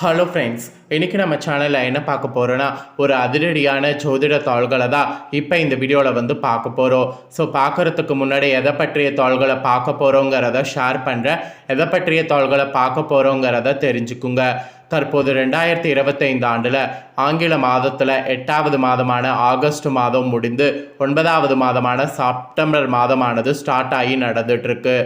Hello friends இன்றைக்கி நம்ம சேனலில் என்ன பார்க்க போகிறோன்னா ஒரு அதிரடியான ஜோதிட தாள்களை தான் இப்போ இந்த வீடியோவில் வந்து பார்க்க போகிறோம் ஸோ பார்க்குறதுக்கு முன்னாடி எதை பற்றிய தாள்களை பார்க்க போகிறோங்கிறத ஷேர் பண்ணுறேன் எதை பற்றிய தாள்களை பார்க்க போகிறோங்கிறத தெரிஞ்சுக்குங்க. தற்போது ரெண்டாயிரத்தி இருபத்தைந்து ஆண்டில் ஆங்கில மாதத்தில் எட்டாவது மாதமான ஆகஸ்ட் மாதம் முடிந்து ஒன்பதாவது மாதமான செப்டம்பர் மாதமானது ஸ்டார்ட் ஆகி நடந்துட்டுருக்கு.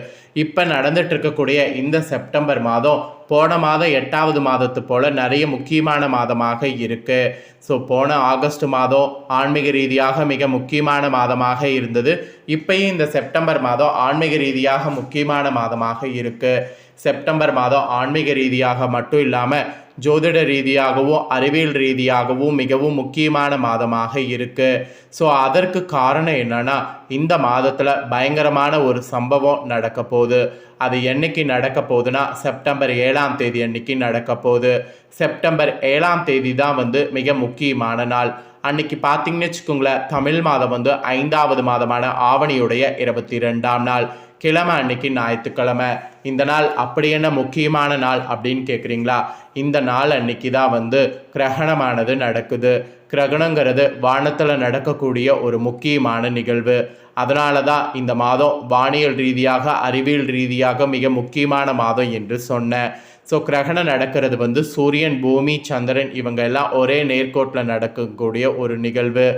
இப்போ நடந்துட்டு இருக்கக்கூடிய இந்த செப்டம்பர் மாதம் போன மாதம் எட்டாவது மாதத்து போல் நிறைய முக்கியமான மாதமாக இருக்குது ஸோ போன ஆகஸ்ட் மாதம் ஆன்மீக ரீதியாக மிக முக்கியமான மாதமாக இருந்தது. இப்பயும் இந்த செப்டம்பர் மாதம் ஆன்மீக ரீதியாக முக்கியமான மாதமாக இருக்குது செப்டம்பர் மாதம் ஆன்மீக ரீதியாக மட்டும் இல்லாமல் ஜோதிட ரீதியாகவும் அறிவியல் ரீதியாகவும் மிகவும் முக்கியமான மாதமாக இருக்குது ஸோ அதற்கு காரணம் என்னன்னா இந்த மாதத்தில் பயங்கரமான ஒரு சம்பவம் நடக்க போகுது. அது என்னைக்கு நடக்க போகுதுன்னா செப்டம்பர் ஏழாம் தேதி அன்னைக்கு நடக்க போகுது. செப்டம்பர் ஏழாம் தேதி தான் வந்து மிக முக்கியமான நாள். அன்னைக்கு பார்த்தீங்கன்னு வச்சுக்கோங்களேன் தமிழ் மாதம் வந்து ஐந்தாவது மாதமான ஆவணியுடைய இருபத்தி ரெண்டாம் நாள். கிழமை அன்னைக்கு ஞாயிற்றுக்கிழமை. இந்த நாள் அப்படி என்ன முக்கியமான நாள் அப்படின்னு கேட்குறீங்களா இந்த நாள் அன்னைக்கு தான் வந்து கிரகணமானது நடக்குது. கிரகணங்கிறது வானத்தில் நடக்கக்கூடிய ஒரு முக்கியமான நிகழ்வு. அதனால தான் இந்த மாதம் வானியல் ரீதியாக அறிவியல் ரீதியாக மிக முக்கியமான மாதம் என்று சொன்னேன். ஸோ கிரகணம் நடக்கிறது வந்து சூரியன் பூமி சந்திரன் இவங்க எல்லாம் ஒரே நேர்கோட்டில் நடக்கக்கூடிய ஒரு நிகழ்வு.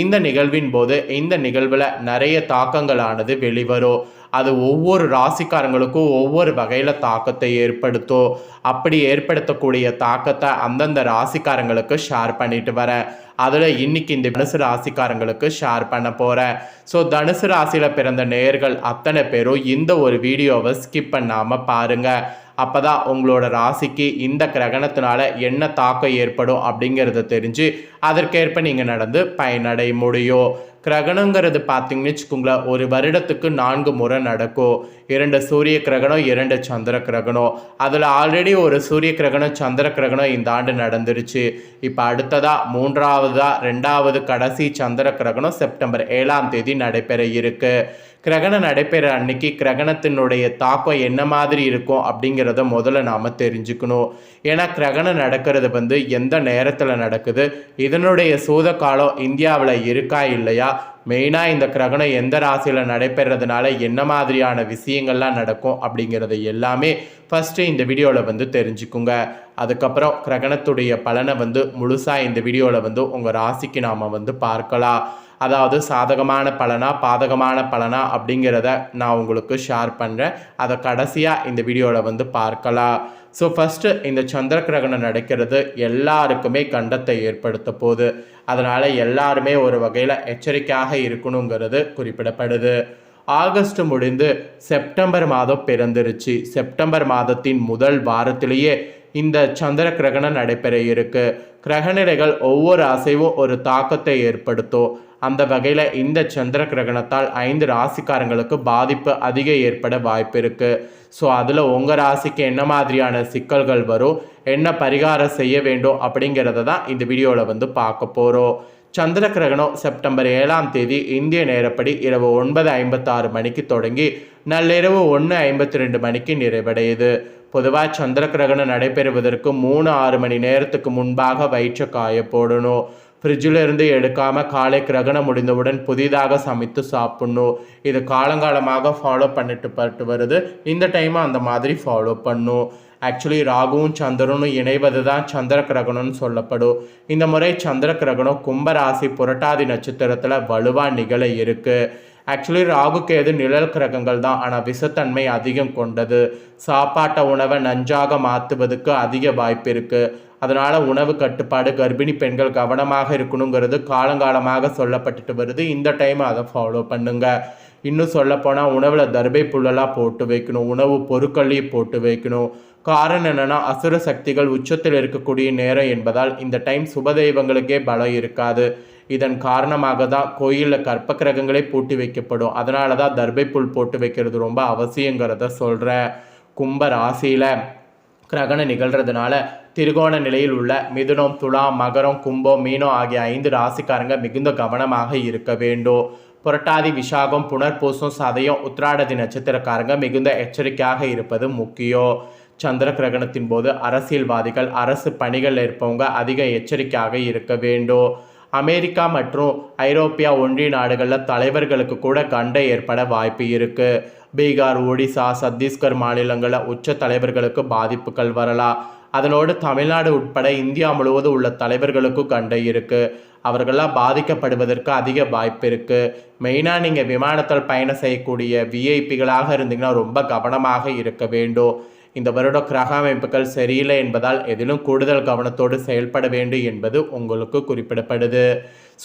இந்த நிகழ்வின் போது இந்த நிகழ்வில் நிறைய தாக்கங்களானது வெளிவரும். அது ஒவ்வொரு ராசிக்காரங்களுக்கும் ஒவ்வொரு வகையில் தாக்கத்தை ஏற்படுத்தும். அப்படி ஏற்படுத்தக்கூடிய தாக்கத்தை அந்தந்த ராசிக்காரங்களுக்கு ஷேர் பண்ணிட்டு வரேன் அதில் இன்னைக்கு இந்த தனுசு ராசிக்காரங்களுக்கு ஷேர் பண்ண போகிறேன் ஸோ தனுசு ராசியில் பிறந்த நேயர்கள் அத்தனை பேரும் இந்த ஒரு வீடியோவை ஸ்கிப் பண்ணாமல் பாருங்கள் அப்போ தான் உங்களோட ராசிக்கு இந்த கிரகணத்தினால என்ன தாக்கம் ஏற்படும் அப்படிங்கிறத தெரிஞ்சு அதற்கேற்ப நீங்கள் நடந்து பயனடைய முடியும். கிரகணங்கிறது பார்த்தீங்கன்னு வச்சுக்கோங்களேன் ஒரு வருடத்துக்கு நான்கு முறை நடக்கும். இரண்டு சூரிய கிரகணம் இரண்டு சந்திர கிரகணம். அதில் ஆல்ரெடி ஒரு சூரிய கிரகணம் சந்திர கிரகணம் இந்த ஆண்டு நடந்துருச்சு. இப்போ அடுத்ததாக மூன்றாவதாக ரெண்டாவது கடைசி சந்திர கிரகணம் செப்டம்பர் ஏழாம் தேதி நடைபெற இருக்கு. கிரகணம் நடைபெற அன்னைக்கு கிரகணத்தினுடைய தாக்கம் என்ன மாதிரி இருக்கும் அப்படிங்கிறத முதல்ல நாம் தெரிஞ்சுக்கணும். ஏன்னா கிரகணம் நடக்கிறது வந்து எந்த நேரத்தில் நடக்குது? இதனுடைய சூத காலம் இந்தியாவில் இருக்கா இல்லையா? மெயினாக இந்த கிரகணம் எந்த ராசியில் நடைபெறதுனால என்ன மாதிரியான விஷயங்கள்லாம் நடக்கும் அப்படிங்கிறது எல்லாமே ஃபஸ்ட்டு இந்த வீடியோவில் வந்து தெரிஞ்சுக்குங்க. அதுக்கப்புறம் கிரகணத்துடைய பலனை வந்து முழுசாக இந்த வீடியோவில் வந்து உங்கள் ராசிக்கு நாம் வந்து பார்க்கலாம். அதாவது சாதகமான பலனா பாதகமான பலனா அப்படிங்கிறத நான் உங்களுக்கு ஷேர் பண்ணுறேன் அதை கடைசியாக இந்த வீடியோவில் வந்து பார்க்கலாம். ஸோ ஃபஸ்ட்டு இந்த சந்திர கிரகணம் நடக்கிறது எல்லாருக்குமே கண்டத்தை ஏற்படுத்த போகுது. அதனால் எல்லாருமே ஒரு வகையில் எச்சரிக்கையாக இருக்கணுங்கிறது குறிப்பிடப்படுது. ஆகஸ்ட் முடிந்து செப்டம்பர் மாதம் பிறந்துருச்சு. செப்டம்பர் மாதத்தின் முதல் வாரத்திலேயே இந்த சந்திர கிரகணம் நடைபெற இருக்கு. கிரகநிலைகள் ஒவ்வொரு அசைவும் ஒரு தாக்கத்தை ஏற்படுத்தும். அந்த வகையில் இந்த சந்திர கிரகணத்தால் ஐந்து ராசிக்காரங்களுக்கு பாதிப்பு அதிக ஏற்பட வாய்ப்பு இருக்குது ஸோ அதில் உங்கள் ராசிக்கு என்ன மாதிரியான சிக்கல்கள் வரும் என்ன பரிகாரம் செய்ய வேண்டும் அப்படிங்கிறத தான் இந்த வீடியோவில் வந்து பார்க்க போகிறோம் சந்திர கிரகணம் செப்டம்பர் ஏழாம் தேதி இந்திய நேரப்படி இரவு ஒன்பது ஐம்பத்தாறு மணிக்கு தொடங்கி நள்ளிரவு ஒன்று ஐம்பத்தி ரெண்டு மணிக்கு நிறைவடையுது. பொதுவாக சந்திர கிரகணம் நடைபெறுவதற்கு மூணு ஆறு மணி நேரத்துக்கு முன்பாக வயிற்றை காய போடணும். ஃப்ரிட்ஜிலிருந்து எடுக்காமல் காலை கிரகணம் முடிந்தவுடன் புதிதாக சமைத்து சாப்பிட்ணும். இது காலங்காலமாக ஃபாலோ பண்ணிட்டு பட்டு வருது. இந்த டைமும் அந்த மாதிரி ஃபாலோ பண்ணும். ஆக்சுவலி ராகுவும் சந்திரனும் இணைவது தான் சந்திர கிரகணம்னு சொல்லப்படும். இந்த முறை சந்திர கிரகணம் கும்பராசி புரட்டாதி நட்சத்திரத்தில் வலுவாக நிகழ இருக்குது ஆக்சுவலி ராகுக்கு எது நிழல் கிரகங்கள் தான். ஆனால் விஷத்தன்மை அதிகம் கொண்டது. சாப்பாட்டை உணவை நஞ்சாக மாற்றுவதற்கு அதிக வாய்ப்பு இருக்குது அதனால் உணவு கட்டுப்பாடு கர்ப்பிணி பெண்கள் கவனமாக இருக்கணுங்கிறது காலங்காலமாக சொல்லப்பட்டுட்டு வருது. இந்த டைம் அதை ஃபாலோ பண்ணுங்க. இன்னும் சொல்லப்போனால் உணவில் தர்பை புல்லெல்லாம் போட்டு வைக்கணும். உணவு பொருட்களையும் போட்டு வைக்கணும். காரணம் என்னென்னா அசுர சக்திகள் உச்சத்தில் இருக்கக்கூடிய நேரம் என்பதால் இந்த டைம் சுபதெய்வங்களுக்கே பலம் இருக்காது. இதன் காரணமாக தான் கோயிலில் கற்ப கிரகங்களே பூட்டி வைக்கப்படும். அதனால தான் தர்பை புல் போட்டு வைக்கிறது ரொம்ப அவசியங்கிறத சொல்கிறேன் கும்ப ராசியில் கிரகணம் நிகழ்கிறதுனால திருகோண நிலையில் உள்ள மிதுனம் துலா மகரம் கும்பம் மீனம் ஆகிய ஐந்து ராசிக்காரங்க மிகுந்த கவனமாக இருக்க வேண்டும். புரட்டாதி விசாகம் புனர்பூசம் சதயம் உத்ராடதி நட்சத்திரக்காரங்க மிகுந்த எச்சரிக்கையாக இருப்பது முக்கியம். சந்திர கிரகணத்தின் போது அரசியல்வாதிகள் அரசு பணிகளில் இருப்பவங்க அதிக எச்சரிக்கையாக இருக்க வேண்டும். அமெரிக்கா மற்றும் ஐரோப்பியா ஒன்றிய நாடுகளில் தலைவர்களுக்கு கூட கண்டை ஏற்பட வாய்ப்பு இருக்குது பீகார் ஒடிசா சத்தீஸ்கர் மாநிலங்களில் உச்ச தலைவர்களுக்கு பாதிப்புகள் வரலாம் அதனோடு தமிழ்நாடு உட்பட இந்தியா முழுவதும் உள்ள தலைவர்களுக்கும் கண்டை இருக்குது அவர்களாம் பாதிக்கப்படுவதற்கு அதிக வாய்ப்பு இருக்குது மெயினாக நீங்கள் விமானத்தில் பயணம் செய்யக்கூடிய விஐபிகளாக இருந்தீங்கன்னா ரொம்ப கவனமாக இருக்க வேண்டும். இந்த வருட கிரக அமைப்புகள் சரியில்லை என்பதால் எதிலும் கூடுதல் கவனத்தோடு செயல்பட வேண்டும் என்பது உங்களுக்கு குறிப்பிடப்படுது.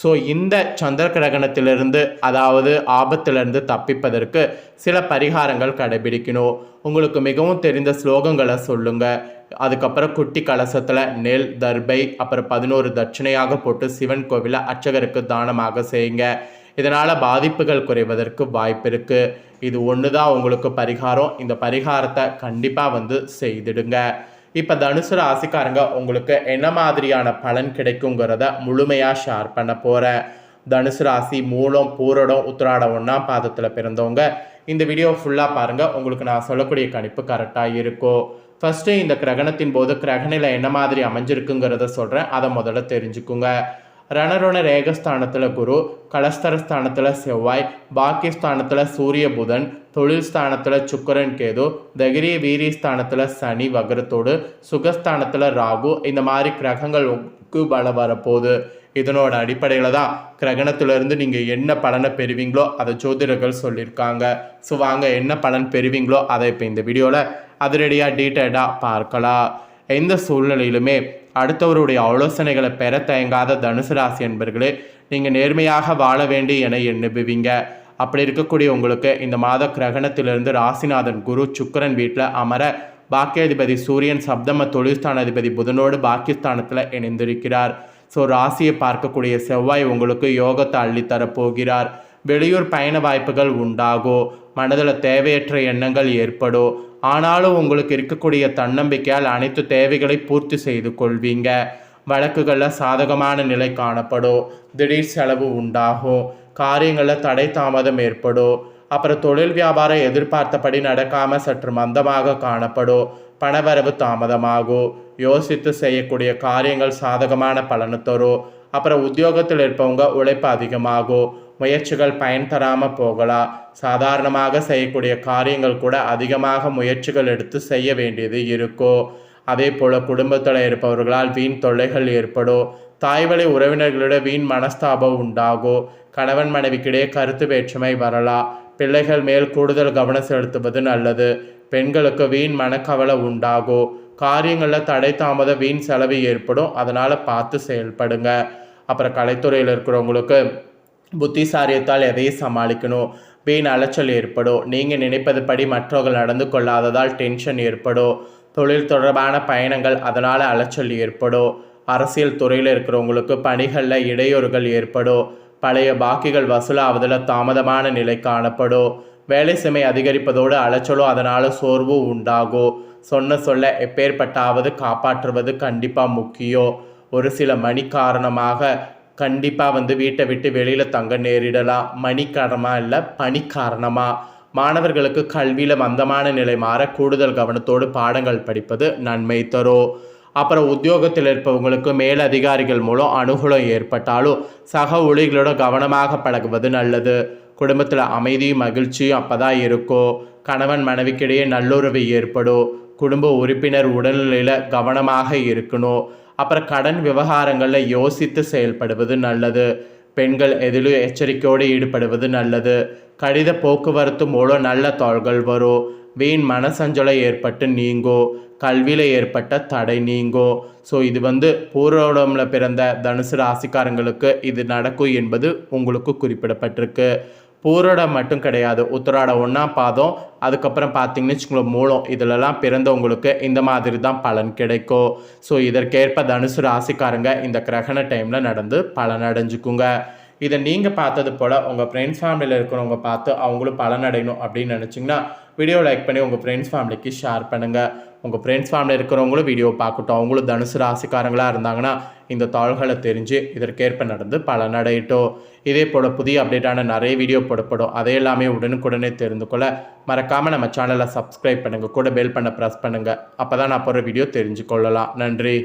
ஸோ இந்த சந்திர கிரகணத்திலிருந்து அதாவது ஆபத்திலிருந்து தப்பிப்பதற்கு சில பரிகாரங்கள் கடைபிடிக்கணும். உங்களுக்கு மிகவும் தெரிந்த ஸ்லோகங்களை சொல்லுங்கள் அதுக்கப்புறம் குட்டி கலசத்தில் நெல் தர்பை அப்புறம் பதினோரு தட்சணையாக போட்டு சிவன் கோவிலை அர்ச்சகருக்கு தானமாக செய்யுங்க. இதனால் பாதிப்புகள் குறைவதற்கு வாய்ப்பு இருக்குது இது ஒன்று தான் உங்களுக்கு பரிகாரம். இந்த பரிகாரத்தை கண்டிப்பாக வந்து செய்திடுங்க. இப்போ தனுசு ராசிக்காரங்க உங்களுக்கு என்ன மாதிரியான பலன் கிடைக்குங்கிறத முழுமையாக ஷேர் பண்ண போகிறேன் தனுசு ராசி மூலம் பூரடம் உத்திராடம் ஒன்றாம் பாதத்தில் பிறந்தவங்க இந்த வீடியோ ஃபுல்லாக பாருங்கள் உங்களுக்கு நான் சொல்லக்கூடிய கணிப்பு கரெக்டாக இருக்கும் ஃபஸ்ட்டு இந்த கிரகணத்தின் போது கிரகணில் என்ன மாதிரி அமைஞ்சிருக்குங்கிறத சொல்கிறேன் அதை முதல்ல தெரிஞ்சுக்குங்க. ரணரண ரேகஸ்தானத்தில் குரு கலஸ்தரஸ்தானத்தில் செவ்வாய் பாக்கியஸ்தானத்தில் சூரிய புதன் தொழில் ஸ்தானத்தில் சுக்கரன் கேது தகிரிய வீரிய ஸ்தானத்தில் சனி வகரத்தோடு சுகஸ்தானத்தில் ராகு இந்த மாதிரி கிரகங்களுக்கு பலம் வரப்போகுது. இதனோட அடிப்படையில் தான் கிரகணத்திலிருந்து நீங்கள் என்ன பலனை பெறுவீங்களோ அதை ஜோதிடர்கள் சொல்லியிருக்காங்க. ஸோ வாங்க என்ன பலன் பெறுவீங்களோ அதை இப்போ இந்த வீடியோவில் அதிரடியாக டீட்டெயிலாக பார்க்கலாம். எந்த சூழ்நிலையிலுமே அடுத்தவருடைய ஆலோசனைகளை பெற தயங்காத தனுசு ராசி என்பர்களே நீங்கள் நேர்மையாக வாழ வேண்டும் என எண்ணுபுவீங்க. அப்படி இருக்கக்கூடிய உங்களுக்கு இந்த மாத கிரகணத்திலிருந்து ராசிநாதன் குரு சுக்கரன் வீட்டில் அமர பாக்கியாதிபதி சூரியன் சப்தம தொழில்ஸ்தானாதிபதி புதனோடு பாக்கியஸ்தானத்தில் இணைந்திருக்கிறார். ஸோ ராசியை பார்க்கக்கூடிய செவ்வாய் உங்களுக்கு யோகத்தை அள்ளித்தரப்போகிறார். வெளியூர் பயண வாய்ப்புகள் உண்டாகும் மனதில் தேவையற்ற எண்ணங்கள் ஏற்படும் ஆனாலும் உங்களுக்கு இருக்கக்கூடிய தன்னம்பிக்கையால் அனைத்து தேவைகளை பூர்த்தி செய்து கொள்வீங்க. வழக்குகளில் சாதகமான நிலை காணப்படும். திடீர் செலவு உண்டாகும். காரியங்களில் தடை தாமதம் ஏற்படும். அப்புறம் தொழில் வியாபாரம் எதிர்பார்த்தபடி நடக்காமல் சற்று மந்தமாக காணப்படும். பணவரவு தாமதமாகும். யோசித்து செய்யக்கூடிய காரியங்கள் சாதகமான பலனை தரும். அப்புறம் உத்தியோகத்தில் இருப்பவங்க உழைப்பு அதிகமாகும். முயற்சிகள் பயன் தராமல் போகலாம் சாதாரணமாக செய்யக்கூடிய காரியங்கள் கூட அதிகமாக முயற்சிகள் எடுத்து செய்ய வேண்டியது இருக்கும் அதே போல் குடும்பத்தில் இருப்பவர்களால் வீண் தொல்லைகள் ஏற்படும் தாய்வழி உறவினர்களிட வீண் மனஸ்தாபம் உண்டாகும் கணவன் மனைவிக்கிடையே கருத்து வேற்றுமை வரலாம் பிள்ளைகள் மேல் கூடுதல் கவனம் செலுத்துவது நல்லது. பெண்களுக்கு வீண் மனக்கவலை உண்டாகும் காரியங்களில் தடை தாமத வீண் செலவு ஏற்படும். அதனால் பார்த்து செயல்படுங்க. அப்புறம் கலைத்துறையில் இருக்கிறவங்களுக்கு புத்திசாரியத்தால் எதையும் சமாளிக்கணும்? வீண் அலைச்சல் ஏற்படும் நீங்கள் நினைப்பது படி மற்றவர்கள் நடந்து கொள்ளாததால் டென்ஷன் ஏற்படும் தொழில் தொடர்பான பயணங்கள் அதனால் அலைச்சல் ஏற்படும் அரசியல் துறையில் இருக்கிறவங்களுக்கு பணிகளில் இடையூறுகள் ஏற்படும் பழைய பாக்கிகள் வசூலாவதில் தாமதமான நிலை காணப்படும் வேலை சுமை அதிகரிப்பதோடு அலைச்சலும் அதனால் சோர்வும் உண்டாகும் சொன்ன சொல்ல எப்பேற்பட்டாவது காப்பாற்றுவது கண்டிப்பாக முக்கியம் ஒரு சில மணி காரணமாக கண்டிப்பாக வந்து வீட்டை விட்டு வெளியில் தங்க நேரிடலாம் மணி காரணமாக இல்லை பணி காரணமாக மாணவர்களுக்கு கல்வியில் மந்தமான நிலை மாற கூடுதல் கவனத்தோடு பாடங்கள் படிப்பது நன்மை தரும் அப்புறம் உத்தியோகத்தில் இருப்பவங்களுக்கு மேல் அதிகாரிகள் மூலம் அனுகூலம் ஏற்பட்டாலும் சக ஊழிகளோட கவனமாக பழகுவது நல்லது. குடும்பத்தில் அமைதியும் மகிழ்ச்சியும் அப்போ தான் இருக்கும் கணவன் மனைவிக்கிடையே நல்லுறவு ஏற்படும் குடும்ப உறுப்பினர் உடல்நிலையில் கவனமாக இருக்கணும் அப்புறம் கடன் விவகாரங்களில் யோசித்து செயல்படுவது நல்லது. பெண்கள் எதிலும் எச்சரிக்கையோடு ஈடுபடுவது நல்லது. கடித போக்குவரத்து மூலம் நல்ல தாள்கள் வரும் வீண் மனசஞ்சலை ஏற்பட்டு நீங்கோ. கல்வியில் ஏற்பட்ட தடை நீங்கோ. ஸோ இது வந்து பூர்வோடமில் பிறந்த தனுசு ராசிக்காரங்களுக்கு இது நடக்கும் என்பது உங்களுக்கு குறிப்பிடப்பட்டிருக்கு. பூரோடம் மட்டும் கிடையாது. உத்தராட ஒன்றாம் பாதம் அதுக்கப்புறம் பார்த்தீங்கன்னு வச்சுக்கோங்களேன் மூலம். இதிலெல்லாம் பிறந்தவங்களுக்கு இந்த மாதிரி தான் பலன் கிடைக்கும். ஸோ இதற்கேற்ப தனுசு ராசிக்காரங்க இந்த கிரகண டைமில் நடந்து பலன் அடைஞ்சுக்குங்க. இதை நீங்கள் பார்த்தது போல் உங்கள் ஃப்ரெண்ட்ஸ் ஃபேமிலியில் இருக்கிறவங்க பார்த்து அவங்களும் பலனடையணும் அப்படின்னு நினச்சிங்கன்னா வீடியோ லைக் பண்ணி உங்கள் ஃப்ரெண்ட்ஸ் ஃபேமிலிக்கு ஷேர் பண்ணுங்கள் உங்கள் ஃப்ரெண்ட்ஸ் ஃபேமிலியில் இருக்கிறவங்களும் வீடியோ பார்க்கட்டும். அவங்களும் தனுசு ராசிக்காரங்களாக இருந்தாங்கன்னா இந்த தாள்களை தெரிஞ்சு இதற்கேற்ப நடந்து பலனடையட்டும். இதே போல் புதிய அப்டேட்டான நிறைய வீடியோ போடப்படும். அதை எல்லாமே உடனுக்குடனே தெரிந்து கொள்ள மறக்காமல் நம்ம சேனலை சப்ஸ்கிரைப் பண்ணுங்கள் கூட பெல் பண்ண ப்ரெஸ் பண்ணுங்கள் அப்போ தான் நான் போகிற வீடியோ தெரிஞ்சு கொள்ளலாம். நன்றி.